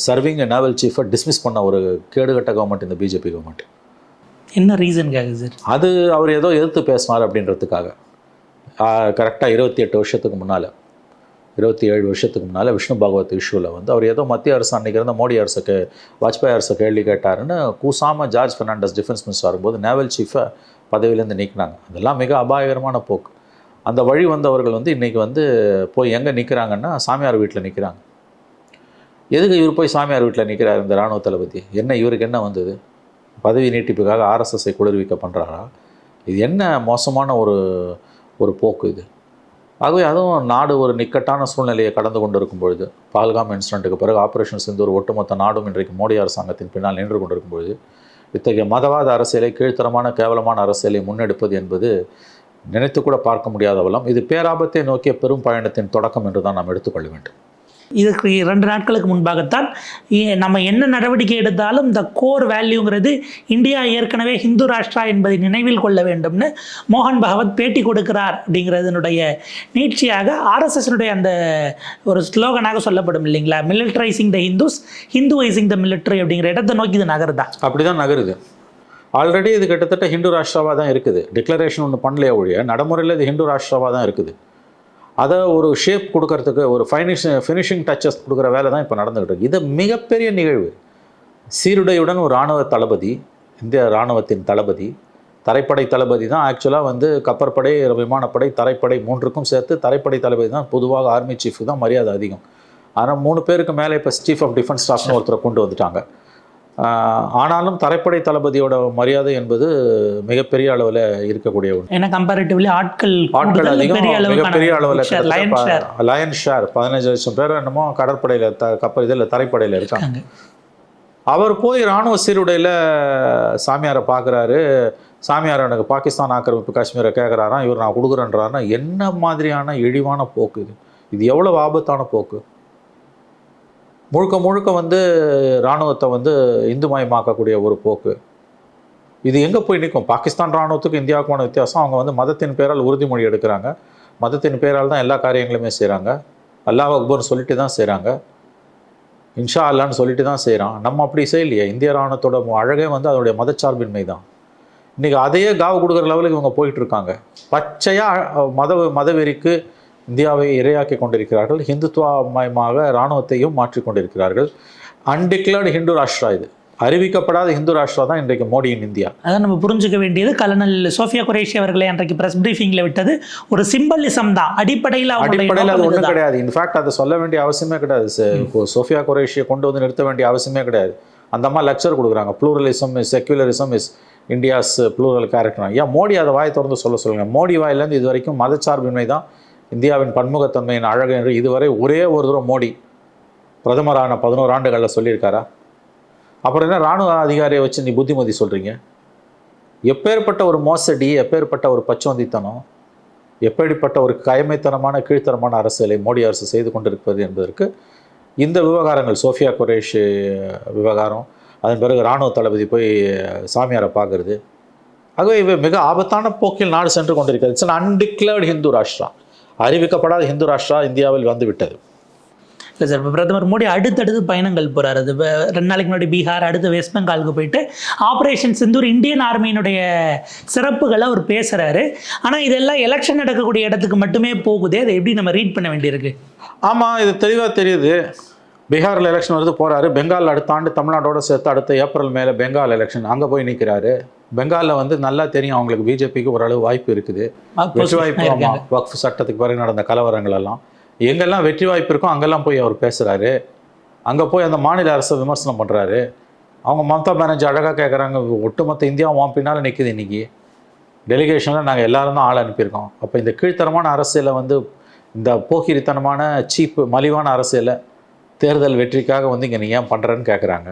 சர்விங் நேவல் சீஃபை டிஸ்மிஸ் பண்ண ஒரு கேடுகட்ட கவர்மெண்ட் இந்த பிஜேபி கவர்மெண்ட் என்ன ரீசனுக்காக சார் அது அவர் ஏதோ எதிர்த்து பேசினார் அப்படின்றதுக்காக. கரெக்டாக இருபத்தி எட்டு வருஷத்துக்கு முன்னால். இருபத்தி ஏழு வருஷத்துக்கு முன்னால் விஷ்ணு பாகவத் இஷ்யூவில் வந்து அவர் ஏதோ மத்திய அரசு அன்றைக்கி இருந்த மோடி அரசுக்கு வாஜ்பாய் அரசு கேள்வி கேட்டாருன்னு கூசாமல் ஜார்ஜ் ஃபெர்னாண்டஸ் டிஃபென்ஸ் மினிஸ்டர் வரும்போது நேவல் சீஃபை பதவியிலேருந்து நீக்கினாங்க. அதெல்லாம் மிக அபாயகரமான போக்கு. அந்த வழி வந்தவர்கள் வந்து இன்றைக்கி வந்து போய் எங்கே நிற்கிறாங்கன்னா சாமியார் வீட்டில் நிற்கிறாங்க எதுக்கு இவர் போய் சாமியார் வீட்டில் நிற்கிறார் இந்த இராணுவ தளபதி? என்ன இவருக்கு என்ன வந்தது? பதவி நீட்டிப்புக்காக ஆர்எஸ்எஸ்ஐ குளிர்விக்க பண்ணுறாரா இது என்ன மோசமான ஒரு ஒரு போக்கு இது? ஆகவே அதுவும் நாடு ஒரு நிக்கட்டான சூழ்நிலையை கடந்து கொண்டு இருக்கும் பொழுது பால்காம் இன்சிடென்ட்டுக்கு பிறகு ஆபரேஷன் சிந்தூர் ஒட்டுமொத்த நாடும் இன்றைக்கு மோடி அரசாங்கத்தின் பின்னால் நின்று கொண்டிருக்கும் பொழுது இத்தகைய மதவாத அரசியலை கீழ்த்தரமான கேவலமான அரசியலை முன்னெடுப்பது என்பது நினைத்து கூட பார்க்க முடியாதவலம் இது பேராபத்தை நோக்கிய பெரும் பயணத்தின் தொடக்கம் என்று தான் நாம் எடுத்துக்கொள்ள வேண்டும். இதுக்கு ரெண்டு நாட்களுக்கு முன்பாகத்தான் நம்ம என்ன நடவடிக்கை எடுத்தாலும் இந்த கோர் வேல்யூங்கிறது இந்தியா ஏற்கனவே ஹிந்து ராஷ்டிரா என்பதை நினைவில் கொள்ள வேண்டும்னு மோகன் பகவத் பேட்டி கொடுக்கிறார் அப்படிங்கிறதுனுடைய நீட்சியாக ஆர்எஸ்எஸ்னுடைய அந்த ஒரு ஸ்லோகனாக சொல்லப்படும் இல்லைங்களா? மிலிட்ரைசிங் த ஹிந்துஸ் ஹிந்துவைசிங் த மிலிட்டரி அப்படிங்கிற இடத்தை நோக்கி இது நகருதா? அப்படி தான் நகருது. ஆல்ரெடி இது கிட்டத்தட்ட ஹிந்து ராஷ்டிராவாக தான் இருக்குது. டிக்ளரேஷன் ஒன்று பண்ணலையே ஒழிய நடைமுறையில் இது ஹிந்து ராஷ்டிராவாக தான் இருக்குது. அதை ஒரு ஷேப் கொடுக்கறதுக்கு ஒரு ஃபைனிஷ் ஃபினிஷிங் டச்சஸ் கொடுக்குற வேலை தான் இப்போ நடந்துகிட்டு இருக்கு. இது மிகப்பெரிய நிகழ்வு. சீருடையுடன் ஒரு இராணுவ தளபதி இந்திய இராணுவத்தின் தளபதி தரைப்படை தளபதி தான் ஆக்சுவலாக வந்து கப்பற்படை விமானப்படை தரைப்படை மூன்றுக்கும் சேர்த்து தரைப்படை தளபதி தான் பொதுவாக ஆர்மி சீஃப் தான் மரியாதை அதிகம். ஆனால் மூணு பேருக்கு மேலே இப்போ சீஃப் ஆஃப் டிஃபென்ஸ் ஸ்டாஃப்னு ஒருத்தரை கொண்டு வந்துட்டாங்க. ஆனாலும் தரைப்படை தளபதியோட மரியாதை என்பது மிகப்பெரிய அளவில் இருக்கக்கூடிய ஒன்று. ஏன்னா கம்பேரிட்டிவ்லி ஆட்கள் ஆட்கள் அதிகம் பெரிய மிகப்பெரிய அளவில் லயன் ஷேர் லயன் ஷேர் பதினஞ்சு லட்சம் பேர் என்னமோ கடற்படையில் த கப்பல் இதில் தரைப்படையில் இருக்காங்க. அவர் போய் இராணுவ சீருடையில் சாமியாரை பார்க்குறாரு சாமியார் எனக்கு பாகிஸ்தான் ஆக்கிரமிப்பு காஷ்மீரை கேட்குறாராம் இவர் நான் கொடுக்குறேன்றாருன்னா என்ன மாதிரியான இழிவான போக்கு இது? இது எவ்வளவு ஆபத்தான போக்கு? முழுக்க முழுக்க வந்து இராணுவத்தை வந்து இந்துமயமாக்கக்கூடிய ஒரு போக்கு. இது எங்கே போய் நிற்கும் பாகிஸ்தான் இராணுவத்துக்கு இந்தியாவுக்குமான வித்தியாசம். அவங்க வந்து மதத்தின் பேரால் உறுதிமொழி எடுக்கிறாங்க. மதத்தின் பேரால் தான் எல்லா காரியங்களுமே செய்கிறாங்க அல்லாஹ் அக்பர்னு சொல்லிட்டு தான் செய்கிறாங்க இன்ஷா அல்லான்னு சொல்லிட்டு தான் செய்கிறான் நம்ம அப்படி செய்யலையே. இந்திய இராணுவத்தோட அழகே வந்து அதனுடைய மதச்சார்பின்மை தான். இன்றைக்கி அதையே காவு கொடுக்குற லெவலுக்கு இவங்க போயிட்டுருக்காங்க பச்சையாக மத மதவெறிக்கு இந்தியாவை இரையாக்கி கொண்டிருக்கிறார்கள். ஹிந்துத்துவமயமாக இராணுவத்தையும் மாற்றிக் கொண்டிருக்கிறார்கள். அன்டிக்ளர்டு ஹிந்து ராஷ்டிரா இது. அறிவிக்கப்படாத ஹிந்து ராஷ்டிரா தான் இன்றைக்கு மோடியின் இந்தியா. அதான் நம்ம புரிஞ்சுக்க வேண்டியது கலனல் சோஃபியா குரேஷி அவர்களை அன்றைக்கு பிரஸ் பிரீஃபிங்கில் விட்டது. ஒரு சிம்பலிசம் தான். அடிப்படையில் அடிப்படையில் அது ஒன்றும். கிடையாது. இன்ஃபேக்ட் அதை சொல்ல வேண்டிய அவசியமே கிடையாது. சோஃபியா குரேஷியை கொண்டு வந்து நிறுத்த வேண்டிய அவசியமே கிடையாது. அந்த அம்மா லெக்சர் கொடுக்குறாங்க. Pluralism is secularism is India's plural character ஏன் மோடி அதை வாய் திறந்து சொல்ல சொல்லுங்க. மோடி வாயிலேருந்து இது வரைக்கும் மதச்சார்பின்மை தான் இந்தியாவின் பன்முகத்தன்மையின் அழகு என்று இதுவரை ஒரே ஒரு தூரம் மோடி பிரதமரான பதினோரு ஆண்டுகளில் சொல்லியிருக்காரா? அப்புறம் என்ன ராணுவ அதிகாரியை வச்சு நீ புத்திமதி சொல்கிறீங்க எப்பேற்பட்ட ஒரு மோசடி எப்பேற்பட்ட ஒரு பச்சோந்தித்தனம் எப்படிப்பட்ட ஒரு கயமைத்தனமான கீழ்த்தரமான அரசியலை மோடி அரசு செய்து கொண்டிருப்பது என்பதற்கு இந்த விவகாரங்கள் சோஃபியா குரேஷ் விவகாரம் அதன் பிறகு இராணுவ தளபதி போய் சாமியாரை பார்க்குறது. ஆகவே இவை மிக ஆபத்தான போக்கில் நாடு சென்று கொண்டிருக்கிறது. இட்ஸ் அன்டிக்ளர்டு ஹிந்து ராஷ்டிரம் அறிவிக்கப்படாத ஹிந்து ராஷ்டிரா இந்தியாவில் வந்து விட்டது. இல்லை சார் இப்போ பிரதமர் மோடி அடுத்தடுத்து பயணங்கள் போகிறாரு அது இப்போ ரெண்டு நாளைக்கு முன்னாடி பீகார் அடுத்து வெஸ்ட் பெங்காலுக்கு போயிட்டு ஆப்ரேஷன் சிந்தூர் இந்தியன் ஆர்மியினுடைய சிறப்புகளை அவர் பேசுகிறாரு ஆனால் இதெல்லாம் எலெக்ஷன் நடக்கக்கூடிய இடத்துக்கு மட்டுமே போகுதே? அதை எப்படி நம்ம ரீட் பண்ண வேண்டியிருக்கு? ஆமாம் இது தெளிவாக தெரியுது. பீகாரில் எலெக்ஷன் வருது போகிறாரு பெங்கால் அடுத்த ஆண்டு தமிழ்நாட்டோட சேர்த்து அடுத்த ஏப்ரல் மேலே பெங்கால் எலெக்ஷன் அங்கே போய் நிற்கிறாரு பெங்காலில் வந்து நல்லா தெரியும் அவங்களுக்கு பிஜேபிக்கு ஓரளவு வாய்ப்பு இருக்குது. வெற்றி வாய்ப்பு ஆமாம் வக்ஃப் சட்டத்துக்கு பிறகு நடந்த கலவரங்கள் எல்லாம். எங்கெல்லாம் வெற்றி வாய்ப்பு இருக்கோ அங்கெல்லாம் போய் அவர் பேசுகிறாரு அங்கே போய் அந்த மாநில அரசை விமர்சனம் பண்ணுறாரு அவங்க மம்தா பானர்ஜி அழகாக கேட்குறாங்க ஒட்டுமொத்த இந்தியாவும் உன் பின்னால் நிற்குது இன்னைக்கு. டெலிகேஷனில் நாங்கள் எல்லாரும் தான் ஆள் அனுப்பியிருக்கோம். அப்போ இந்த கீழ்த்தரமான அரசியலை வந்து இந்த போக்கிரித்தனமான சீப்பு மலிவான அரசியலை தேர்தல் வெற்றிக்காக வந்து இங்கே நீ ஏன் பண்ணுறேன்னு கேட்குறாங்க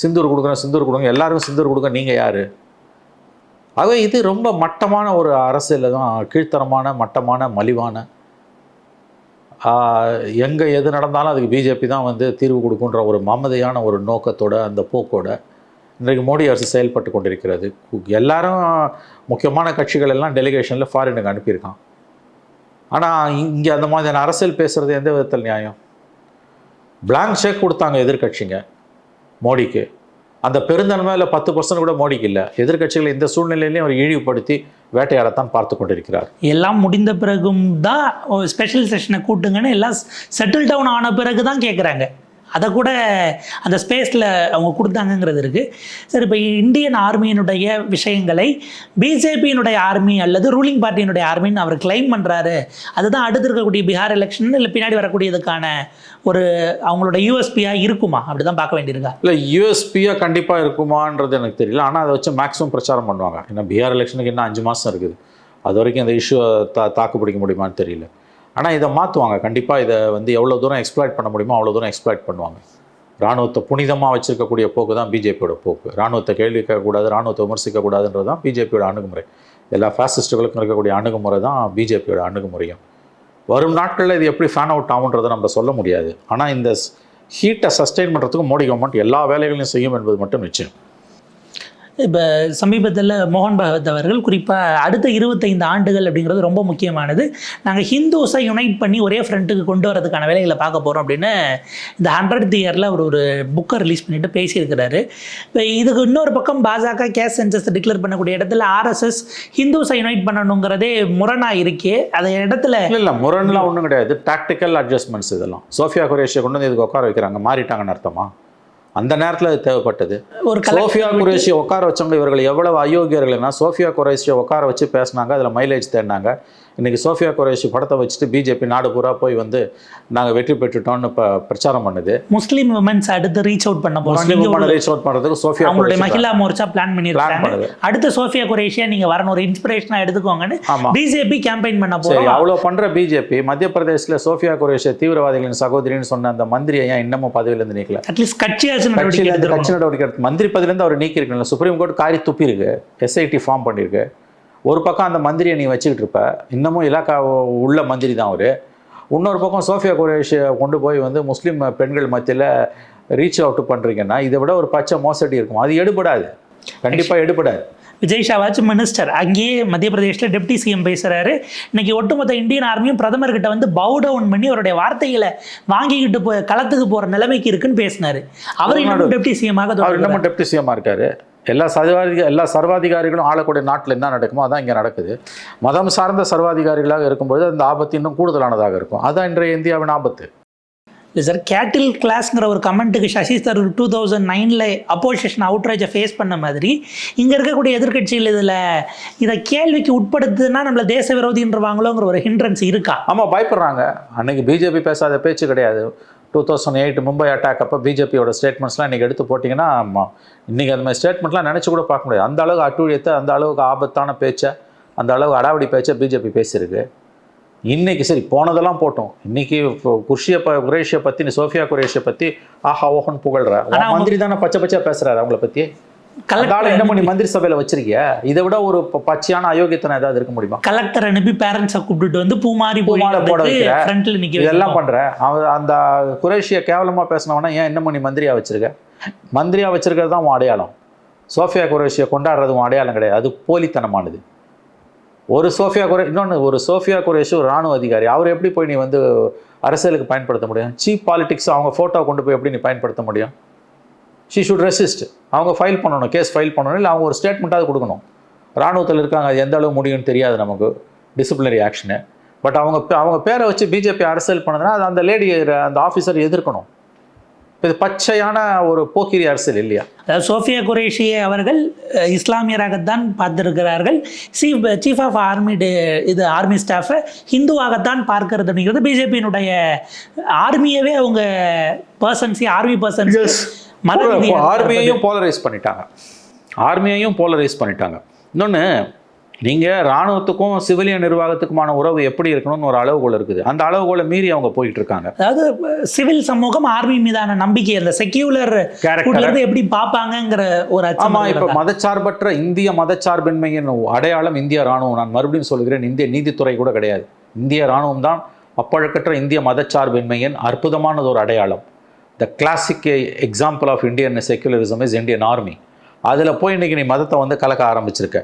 சிந்தூர் கொடுக்குறேன் சிந்தூர் கொடுங்க எல்லாருக்கும் சிந்தூர் கொடுங்க நீங்கள் யார்? ஆகவே இது ரொம்ப மட்டமான ஒரு அரசியல் தான் கீழ்த்தரமான மட்டமான மலிவான. எங்கே எது நடந்தாலும் அதுக்கு பிஜேபி தான் வந்து தீர்வு கொடுக்குன்ற ஒரு மமதையான ஒரு நோக்கத்தோட அந்த போக்கோட இன்றைக்கு மோடி அரசு செயல்பட்டு கொண்டிருக்கிறது. எல்லாரும் முக்கியமான கட்சிகள் எல்லாம் டெலிகேஷனில் ஃபாரினுக்கு அனுப்பியிருக்கான். ஆனால் இங்கே அந்த மாதிரியான அரசியல் பேசுகிறது எந்த விதத்தில் நியாயம்? பிளாங்க் செக் கொடுத்தாங்க எதிர்க்கட்சிங்க மோடிக்கு. அந்த பெருந்தன்மையில் பத்து பர்சன்ட் கூட மோடிக்கு இல்லை. எதிர்க்கட்சிகள் இந்த சூழ்நிலையிலையும் அவர் இழிவுபடுத்தி வேட்டையாடத்தான் பார்த்து கொண்டிருக்கிறார். எல்லாம் முடிந்த பிறகும் தான் ஸ்பெஷல் செஷனை கூட்டுங்கன்னு எல்லாம் செட்டில் டவுன் ஆன பிறகு தான் கேட்குறாங்க அதை கூட அந்த ஸ்பேஸில் அவங்க கொடுத்தாங்கங்கிறது இருக்குது சரி இப்போ இந்தியன் ஆர்மியினுடைய விஷயங்களை பிஜேபியினுடைய ஆர்மி அல்லது ரூலிங் பார்ட்டியினுடைய ஆர்மின்னு அவர் கிளைம் பண்ணுறாரு அதுதான் அடுத்து இருக்கக்கூடிய பீகார் எலெக்ஷன் இல்லை பின்னாடி வரக்கூடியதுக்கான ஒரு அவங்களோட யூஎஸ்பியாக இருக்குமா? அப்படி தான் பார்க்க வேண்டியிருக்கா? இல்லை யூஎஸ்பியாக கண்டிப்பாக இருக்குமான்றது எனக்கு தெரியல. ஆனால் அதை வச்சு மேக்ஸிமம் பிரச்சாரம் பண்ணுவாங்க. ஏன்னா பீகார் எலெக்ஷனுக்கு இன்னும் அஞ்சு மாதம் இருக்குது. அது வரைக்கும் அந்த இஷ்யூ தா தாக்கு பிடிக்க முடியுமான்னு தெரியல. ஆனால் இதை மாற்றுவாங்க கண்டிப்பாக இதை வந்து எவ்வளோ தூரம் எக்ஸ்ப்ளாய்ட் பண்ண முடியுமோ அவ்வளோ தூரம் எக்ஸ்ப்ளாய்ட் பண்ணுவாங்க. ராணுவத்தை புனிதமாக வச்சுருக்கக்கூடிய போக்கு தான் பிஜேபியோட போக்கு. ராணுவத்தை கேள்வி கேட்கக்கூடாது ராணுவத்தை விமர்சிக்கக்கூடாதுன்றது தான் பிஜேபியோட அணுகுமுறை. எல்லா ஃபேசிஸ்ட்டுகளுக்கும் இருக்கக்கூடிய அணுகுமுறை தான் பிஜேபியோட அணுகுமுறையும். வரும் நாட்களில் இது எப்படி ஃபேன் அவுட் ஆகுன்றதை நம்ம சொல்ல முடியாது. ஆனால் இந்த ஹீட்டை சஸ்டெயின் பண்ணுறதுக்கு மோடி கவர்மெண்ட் எல்லா வேலைகளையும் செய்யும் என்பது மட்டும் நிச்சயம். இப்போ சமீபத்தில் மோகன் பகவத் அவர்கள் குறிப்பாக அடுத்த இருபத்தைந்து ஆண்டுகள் அப்படிங்கிறது ரொம்ப முக்கியமானது. நாங்கள் ஹிந்துஸை யுனைட் பண்ணி ஒரே ஃப்ரண்ட்டுக்கு கொண்டு வரதுக்கான வேலைகளை பார்க்க போகிறோம் அப்படின்னு இந்த ஹண்ட்ரட் இயரில் அவர் ஒரு புக்கை ரிலீஸ் பண்ணிட்டு பேசியிருக்கிறாரு. இப்போ இதுக்கு இன்னொரு பக்கம் பாஜக கேஸ் சென்சஸ் டிக்ளேர் பண்ணக்கூடிய இடத்துல ஆர்எஸ்எஸ் ஹிந்துஸை யுனைட் பண்ணணுங்கிறதே முரணாக இருக்கே. அதை இடத்துல இல்லை இல்லை முரண்லாம் ஒன்றும் கிடையாது. டாக்டிக்கல் அட்ஜஸ்ட்மெண்ட்ஸ் இதெல்லாம். சோஃபியா குரேஷியை கொண்டு வந்து இதுக்கு உட்கார வைக்கிறாங்க. மாறிட்டாங்கன்னு அர்த்தமா? அந்த நேரத்தில் அது தேவைப்பட்டது. ஒரு சோஃபியா குரேஷியை உட்கார வச்சவங்க இவர்கள் எவ்வளவு அயோக்கியர்கள்னா சோஃபியா குரேஷியை உட்கார வச்சு பேசினாங்க அதில் மைலேஜ் தேடினாங்க. இன்னைக்கு சோஃபியா குரேஷி படத்தை வச்சுட்டு பிஜேபி நாடு பூரா போய் வந்து நாங்கள் வெற்றி பெற்றுட்டோம்னு இப்போ பிரச்சாரம் பண்ணுது. முஸ்லீம் உமன்ஸ் அடுத்து ரீச் அவுட் பண்ண முஸ்லீம் போகிறோம் ரீச் அவுட் பண்ணுறதுக்கு சோஃபியா அவங்களுடைய மகிழா மோர்ச்சா பிளான் பண்ணியிருக்காங்க. அடுத்த சோஃபியா குரேஷியா நீங்க வரணும். ஒரு இன்ஸ்பிரேஷனா எடுத்துக்கோங்கன்னு. பிஜேபி கேம்பெயின் பண்ண போறோம். அவ்வளோ பண்ணுற பிஜேபி மத்திய பிரதேசில் சோஃபியா குரேஷியை தீவிரவாதிகளின் சகோதரின்னு சொன்ன அந்த மந்திரியை ஏன் இன்னமும் பதவியிலேருந்து நீக்கல? அட்லீஸ்ட் கட்சியாச்சும் கட்சி நடவடிக்கை மந்திரி பதவியிலேருந்து அவர் நீக்கி இருக்கணும் சுப்ரீம் கோர்ட் காரி துப்பி இருக்கு எஸ்ஐடி ஃபார்ம் பண்ணியிருக்கு. ஒரு பக்கம் அந்த மந்திரியை நீ வச்சுக்கிட்டு இருப்ப இன்னமும் இலாக்கா உள்ள மந்திரி தான் அவர். இன்னொரு பக்கம் சோஃபியா குரேஷியை கொண்டு போய் வந்து முஸ்லீம் பெண்கள் மத்தியில் ரீச் அவுட் பண்ணுறீங்கன்னா இதை விட ஒரு பச்சை மோசடி இருக்கும். அது எடுபடாது. கண்டிப்பாக எடுபடாது. விஜய் ஷாவாச் மினிஸ்டர் அங்கேயே மத்திய பிரதேஷ்ல டெப்டி சிஎம் பேசுறாரு. இன்னைக்கு ஒட்டுமொத்த இந்தியன் ஆர்மியும் பிரதமர்கிட்ட வந்து பவு டவுன் பண்ணி அவருடைய வார்த்தைகளை வாங்கிக்கிட்டு போய் களத்துக்கு போற நிலைமைக்கு இருக்குன்னு பேசினாரு. அவர் இன்னும் டெப்டி சிஎம் ஆக அவர் தொடர்கிறார். இன்னமும் டெப்டி சிஎம்மாக இருக்காரு. எல்லா சர்வாதிக எல்லா சர்வாதிகாரிகளும் ஆளக்கூடிய நாட்டில் என்ன நடக்குமோ அதான் இங்கே நடக்குது. மதம் சார்ந்த சர்வாதிகாரிகளாக இருக்கும்பொழுது அந்த ஆபத்து இன்னும் கூடுதலானதாக இருக்கும். அதான் இன்றைய இந்தியாவின் ஆபத்து. இல்லை சார் கேட்டில் கிளாஸ்ங்கிற ஒரு கமெண்ட்டுக்கு சசி தரூர் டூ தௌசண்ட் நைனில் அப்போசிஷன் அவுட்ரேஜை ஃபேஸ் பண்ண மாதிரி இங்கே இருக்கக்கூடிய எதிர்க்கட்சிகள் இதில் இதை கேள்விக்கு உட்படுத்துனா நம்மள தேச விரோதின்றவாங்களோங்கிற ஒரு ஹிண்ட்ரன்ஸ் இருக்கா? ஆமாம் பயப்படுறாங்க. அன்னைக்கு பிஜேபி பேசாத பேச்சு கிடையாது. Two thousand eight Mumbai attack அப்போ பிஜேபியோட ஸ்டேட்மெண்ட்ஸ்லாம் இன்றைக்கி எடுத்து போட்டிங்கன்னா இன்றைக்கி அந்த மாதிரி ஸ்டேட்மெண்ட்லாம் நினச்சி கூட பார்க்க முடியாது. அந்த அளவுக்கு அட்டூழியத்தை அந்த அளவுக்கு ஆபத்தான பேச்சை அந்த அளவுக்கு அடாவடி பேச்சை பிஜேபி பேசியிருக்கு. இன்னைக்கு சரி போனதெல்லாம் போட்டோம். இன்னைக்கு இப்போ குர்ஷியை ப குரேஷியை பற்றி நீ சோஃபியா குரேஷியை பற்றி ஆஹா ஓஹன் புகழ்ற. மந்திரி தானே பச்சை பச்சையாக பேசுகிறாரு அவங்கள பற்றி கலெக்டர் இன்னமும் நீ மந்திரி சபையில வச்சிருக்கிய? இதை விட ஒரு பச்சையான அயோக்கியத்தனம் ஏதாவது இருக்க முடியுமா? கலெக்டர் அனுப்பி பேரண்ட்ஸை கூப்பிட்டுட்டு வந்து பூமாரி பூமாலை போட வைக்கிற. நிக்க இதெல்லாம் வைக்கிறோம். பண்ற. அவன் அந்த குரேஷிய கேவலமா பேசினவனா ஏன் இன்னமும் நீ மந்திரியா வச்சிருக்க? மந்திரியா வச்சிருக்கிறது தான் உன் அடையாளம். சோஃபியா குரேஷியை கொண்டாடுறது உன் அடையாளம் கிடையாது. அது போலித்தனமானது. ஒரு சோஃபியா குரே இன்னொன்று ஒரு சோஃபியா குரேஷ் ஒரு ராணுவ அதிகாரி. அவர் எப்படி போய் நீ வந்து அரசியலுக்கு பயன்படுத்த முடியும்? சீப் பாலிடிக்ஸ் அவங்க ஃபோட்டோ கொண்டு போய் எப்படி நீ பயன்படுத்த முடியும்? ஷீ ஷுட் ரெசிஸ்ட் அவங்க ஃபைல் பண்ணணும் கேஸ் ஃபைல் பண்ணணும். இல்லை அவங்க ஒரு ஸ்டேட்மெண்ட்டாவது கொடுக்கணும். ராணுவத்தில் இருக்காங்க அது எந்த அளவு முடியும்னு தெரியாது நமக்கு. டிசிப்ளினரி ஆக்ஷனு பட் அவங்க பே- அவங்க பேரை வச்சு பிஜேபி அரசியல் பண்ணதுன்னா அது அந்த லேடி அந்த ஆஃபீஸர் எதிர்க்கணும். இது பச்சையான ஒரு போக்கிரி அரசியல் இல்லையா? அதாவது சோஃபியா குரேஷி அவர்கள் இஸ்லாமியராகத்தான் பார்த்திருக்கிறார்கள். சீஃப் சீஃப் ஆஃப் ஆர்மி இது ஆர்மி ஸ்டாஃபை ஹிந்துவாகத்தான் பார்க்கிறது அப்படிங்கிறது பிஜேபியினுடைய ஆர்மியவே அவங்க பர்சன்ஸி ஆர்மி பர்சன்ஸ் ஆர்மியையும் போலரைஸ் பண்ணிட்டாங்க. ஆர்மியையும் போலரைஸ் பண்ணிட்டாங்க. இன்னொன்று நீங்கள் ராணுவத்துக்கும் சிவிலியன் நிர்வாகத்துக்குமான உறவு எப்படி இருக்கணும்னு ஒரு அளவுகோல் இருக்குது. அந்த அளவுகோலை மீறி அவங்க போயிட்டு இருக்காங்க. அதாவது சிவில் சமூகம் ஆர்மி மீதான நம்பிக்கை அந்த செக்யூலர் கேரக்டர் எப்படி பார்ப்பாங்கங்கிற ஒரு அச்சம் ஆமா இப்ப? மதச்சார்பற்ற இந்திய மதச்சார்பின்மையின் அடையாளம் இந்திய ராணுவம் நான் மறுபடியும் சொல்கிறேன் இந்திய நீதித்துறை கூட கிடையாது. இந்திய ராணுவம் தான் அப்பழக்கற்ற இந்திய மதச்சார்பின்மையின் அற்புதமானது ஒரு அடையாளம். The classic example of Indian secularism is Indian army அதில் போய் இன்னைக்கு நீ மதத்தை வந்து கலக்க ஆரம்பிச்சிருக்க.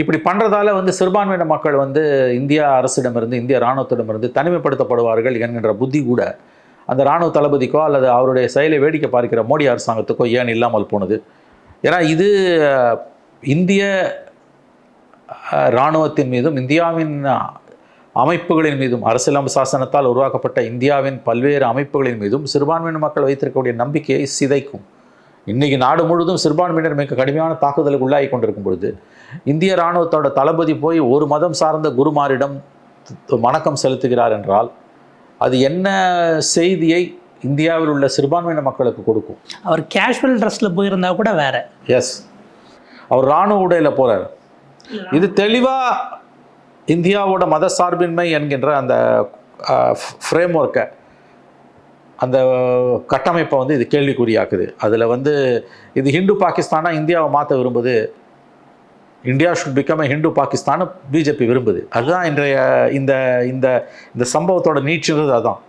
இப்படி பண்ணுறதால வந்து சிறுபான்மையின மக்கள் வந்து இந்தியா அரசிடமிருந்து இந்திய இராணுவத்திடமிருந்து தனிமைப்படுத்தப்படுவார்கள் என்கின்ற புத்தி கூட அந்த இராணுவ தளபதிக்கோ அல்லது அவருடைய செயலை வேடிக்கை பார்க்கிற மோடி அரசாங்கத்துக்கோ ஏன் இல்லாமல் போனது? ஏன்னா இது இந்திய இராணுவத்தின் மீதும் இந்தியாவின் அமைப்புகளின் மீதும் அரசியலமைப்பு சாசனத்தால் உருவாக்கப்பட்ட இந்தியாவின் பல்வேறு அமைப்புகளின் மீதும் சிறுபான்மையின மக்கள் வைத்திருக்கக்கூடிய நம்பிக்கையை சிதைக்கும். இன்னைக்கு நாடு முழுவதும் சிறுபான்மையினர் மிக கடுமையான தாக்குதலுக்கு உள்ளாகி கொண்டிருக்கும் பொழுது இந்திய இராணுவத்தோட தளபதி போய் ஒரு மதம் சார்ந்த குருமாரிடம் வணக்கம் செலுத்துகிறார் என்றால் அது என்ன செய்தியை இந்தியாவில் உள்ள சிறுபான்மையின மக்களுக்கு கொடுக்கும்? அவர் கேஷுவல் ட்ரெஸ்ல போயிருந்தா கூட வேற. எஸ் அவர் இராணுவ உடையில் போறார். இது தெளிவா இந்தியாவோட மத சார்பின்மை என்கின்ற அந்த ஃப்ரேம் ஒர்க்கை அந்த கட்டமைப்பை வந்து இது கேள்விக்குறியாக்குது. அதில் வந்து இது ஹிந்து பாகிஸ்தானாக இந்தியாவை மாற்ற விரும்புது. India should become Hindu Pakistan BJP விரும்புது. அதுதான் இன்றைய இந்த இந்த இந்த சம்பவத்தோட நீட்சின்றது அதுதான்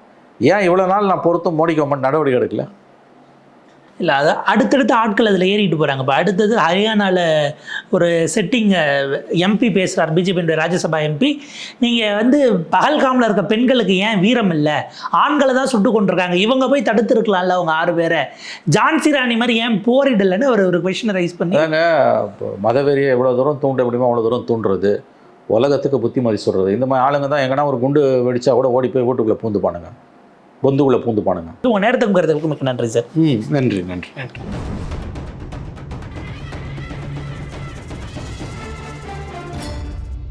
ஏன் இவ்வளோ நாள் நான் பொறுத்தும் மோடி கவர்மெண்ட் நடவடிக்கை எடுக்கல? இல்லை அது அடுத்தடுத்த ஆட்கள் அதில் ஏறிட்டு போகிறாங்க இப்போ அடுத்தது ஹரியானாவில் ஒரு செட்டிங்கை எம்பி பேசுகிறார் பிஜேபியுடைய ராஜ்யசபா எம்பி நீங்கள் வந்து பகல்காமில் இருக்க பெண்களுக்கு ஏன் வீரம் இல்லை? ஆண்களை தான் சுட்டு கொண்டிருக்காங்க. இவங்க போய் தடுத்துருக்கலாம்ல அவங்க ஆறு பேரை. ஜான்சி ராணி மாதிரி ஏன் போரிடலைன்னு ஒரு ஒரு கொஷினை ரைஸ் பண்ணி மதவெறியை எவ்வளோ தூரம் தூண்ட முடியுமோ அவ்வளோ தூரம் தூண்டுறது. உலகத்துக்கு புத்திமதி சொல்கிறது இந்த மாதிரி ஆளுங்க தான் எங்கன்னா ஒரு குண்டு வெடிச்சா கூட ஓடி போய் வீட்டுக்குள்ளே பூந்துப்பானுங்க. பொந்துக்குள்ளே பூந்துப்பானுங்க. உங்கள் நேரத்துக்கு கருத்துக்கு மிக்க நன்றி சார். ம் நன்றி. நன்றி.